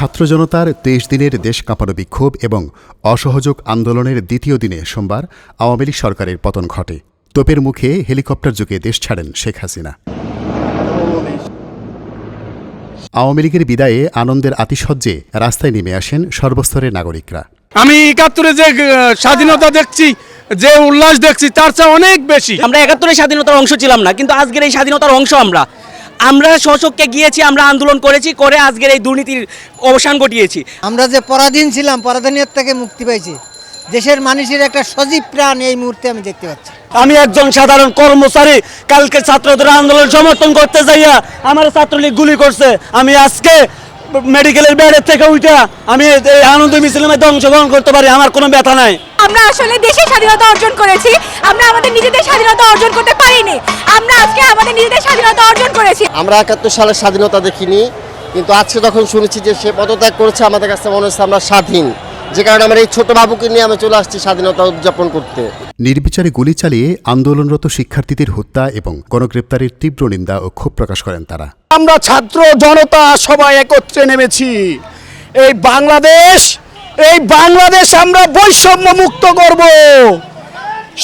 ছাত্র জনতার তেইশ দিনের দেশ কাঁপানো বিক্ষোভ এবং অসহযোগ আন্দোলনের দ্বিতীয় দিনে সোমবার আওয়ামী লীগ সরকারের পতন ঘটে। তোপের মুখে হেলিকপ্টার যুগে দেশ ছাড়েন শেখ হাসিনা। আওয়ামী লীগের বিদায়ে আনন্দের আতিশয্যে রাস্তায় নেমে আসেন সর্বস্তরের নাগরিকরা। আমি একাত্তরে যে স্বাধীনতা দেখছি যে উল্লাস দেখছি তার চেয়ে অনেক বেশি। আমরা একাত্তরের স্বাধীনতার অংশ ছিলাম না কিন্তু আজকের এই স্বাধীনতার অংশ আমরা। আমরা শোষককে গিয়েছি আমরা আন্দোলন করেছি করে আজকের এই দুর্নীতির অবসান ঘটিয়েছি। আমরা যে পরাধীন ছিলাম পরাধীনের থেকে মুক্তি পাইছি দেশের মানুষের একটা সজীব প্রাণ এই মুহূর্তে আমি দেখতে পাচ্ছি। আমি একজন সাধারণ কর্মচারী কালকে ছাত্রদের আন্দোলন সমর্থন করতে যাইয়া আমার ছাত্রলীগ গুলি করছে। আমি আজকে মেডিকেলের বেডের থেকে উঠা আমি এই আনন্দ মিছিল মধ্যে অংশগ্রহণ করতে পারি আমার কোনো ব্যথা নাই। আমরা আসলে দেশের স্বাধীনতা অর্জন করেছি আমরা আমাদের নিজেদের স্বাধীনতা অর্জন করতে পারিনি আমরা আজকে আমাদের নিজেদের স্বাধীনতা অর্জন করেছি। আমরা একাত্তর সালের স্বাধীনতা দেখিনি কিন্তু আজকে যখন শুনেছি যে সে পদত্যাগ করেছে আমাদের কাছে মনে হচ্ছে আমরা স্বাধীন। যে কারণে আমরা এই ছোট বাবুকে নিয়ে আমি চলে আসছি স্বাধীনতা উদযাপন করতে। নির্বিচারে গুলি চালিয়ে আন্দোলনরত শিক্ষার্থীদের হত্যা এবং গণগ্রেপ্তারের তীব্র নিন্দা ও ক্ষোভ প্রকাশ করেন তারা। আমরা ছাত্র জনতা সবাই একত্রে নেমেছি। এই বাংলাদেশ এই বাংলাদেশ আমরা বৈষম্য মুক্ত করব।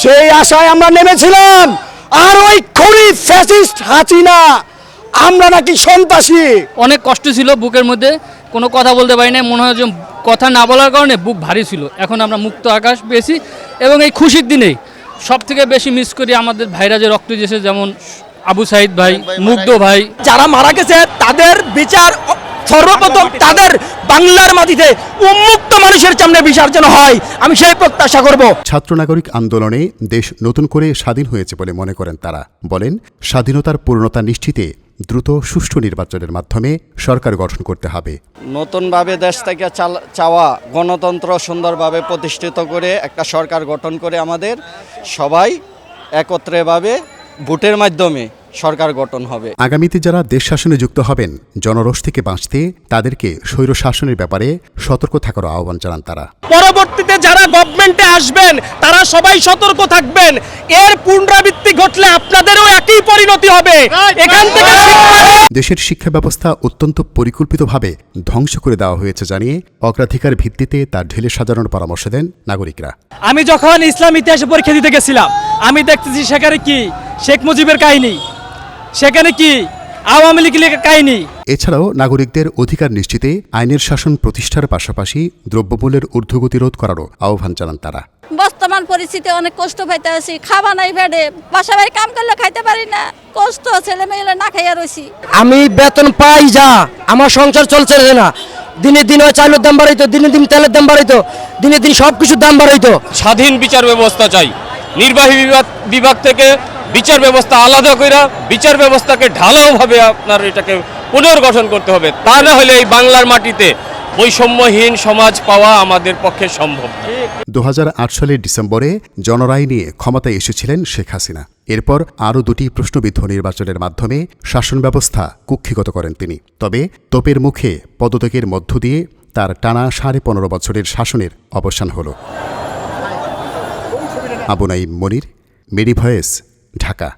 সেই আশায় আমরা নেমেছিলাম। আর ওই খড়ি ফ্যাসিস্ট হাসিনা আমরা নাকি সন্ত্রাসী। অনেক কষ্ট ছিল বুকের মধ্যে কোনো কথা বলতে পারি না মনে হয় যে কথা না বলার কারণে বুক ভারী ছিল। এখন আমরা মুক্ত আকাশ পেয়েছি এবং এই খুশির দিনেই সব থেকে বেশি মিস করি আমাদের ভাইরা যে রক্ত দিয়েছে যেমন আবু সাইদ ভাই মুগ্ধ ভাই। যারা মারা গেছে তাদের বিচার সর্বপ্রথম তাদের বাংলার মাটিতে উন্মুক্ত মানুষের সামনে বিচার যেন হয়। আমি সেই প্রত্যাশা করব। ছাত্র নাগরিক আন্দোলনে দেশ নতুন করে স্বাধীন হয়েছে বলে মনে করেন তারা। বলেন স্বাধীনতার পূর্ণতা নিশ্চিতে দ্রুত সুষ্ঠু নির্বাচনের মাধ্যমে সরকার গঠন করতে হবে। নতুনভাবে দেশ থেকে চাওয়া গণতন্ত্র সুন্দরভাবে প্রতিষ্ঠিত করে একটা সরকার গঠন করে আমাদের সবাই একত্রেভাবে ভোটের মাধ্যমে সরকার গঠন হবে। আগামীতে যারা দেশ শাসনে যুক্ত হবেন জনরোষ থেকে বাঁচতে তাদেরকে স্বৈর শাসনের ব্যাপারে সতর্ক থাকার আহ্বান জানান তারা। পরবর্তীতে যারা গভর্নমেন্টে আসবেন তারা সবাই সতর্ক থাকবেন। এর পুনরাবৃত্তি ঘটলে আপনাদেরও একই পরিণতি হবে। এখান থেকে দেশের শিক্ষা ব্যবস্থা অত্যন্ত পরিকল্পিতভাবে ধ্বংস করে দেওয়া হয়েছে জানিয়ে অগ্রাধিকার ভিত্তিতে তা ঢেলে সাজানোর পরামর্শ দেন নাগরিকরা। আমি যখন ইসলাম ইতিহাসে পরীক্ষা দিতে গেছিলাম আমি দেখতেছি সেখানে কি? শেখ মুজিবের কাহিনী। সেখানে কি আওয়ামী লীগের কাহিনী? এছাড়াও নাগরিকদের অধিকার নিশ্চিতে আইনের শাসন প্রতিষ্ঠার পাশাপাশি দ্রব্যমূল্যের ঊর্ধ্বগতি রোধ করারও আহ্বান জানান তারা। বর্তমান পরিস্থিতি অনেক কষ্ট পাইতে আছি খাওয়া নাই বেডে বাসা বাড়ি কাম করলে খাইতে পারি না কষ্ট ছেলে মেয়েরা না খাইয়া রয়েছি আমি বেতন পাই যা আমার সংসার চলছে না। দিনে দিন ওই চালের দাম বাড়াইতো দিনে দিন তেলের দাম বাড়াইতো দিনে দিন সব কিছুর দাম বাড়াইতো। স্বাধীন বিচার ব্যবস্থা চাই। নির্বাহী বিভাগ বিভাগ থেকে বিচার ব্যবস্থা আলাদা কইরা বিচার ব্যবস্থাকে ঢালাওভাবে আপনার এটাকে পুনর্গঠন করতে হবে। তা না হলে এই বাংলার মাটিতে বৈষম্যহীন সমাজ পাওয়া আমাদের পক্ষে সম্ভব। দু সালের ডিসেম্বরে জনরায় নিয়ে ক্ষমতায় এসেছিলেন শেখ হাসিনা। এরপর আরও দুটি প্রশ্নবিদ্ধ নির্বাচনের মাধ্যমে শাসন ব্যবস্থা কুক্ষিগত করেন তিনি। তবে তোপের মুখে পদত্যাগের মধ্য দিয়ে তার টানা সাড়ে পনেরো বছরের শাসনের অবসান হল। আবু নাইম মনির মেরি ভয়েস ঢাকা।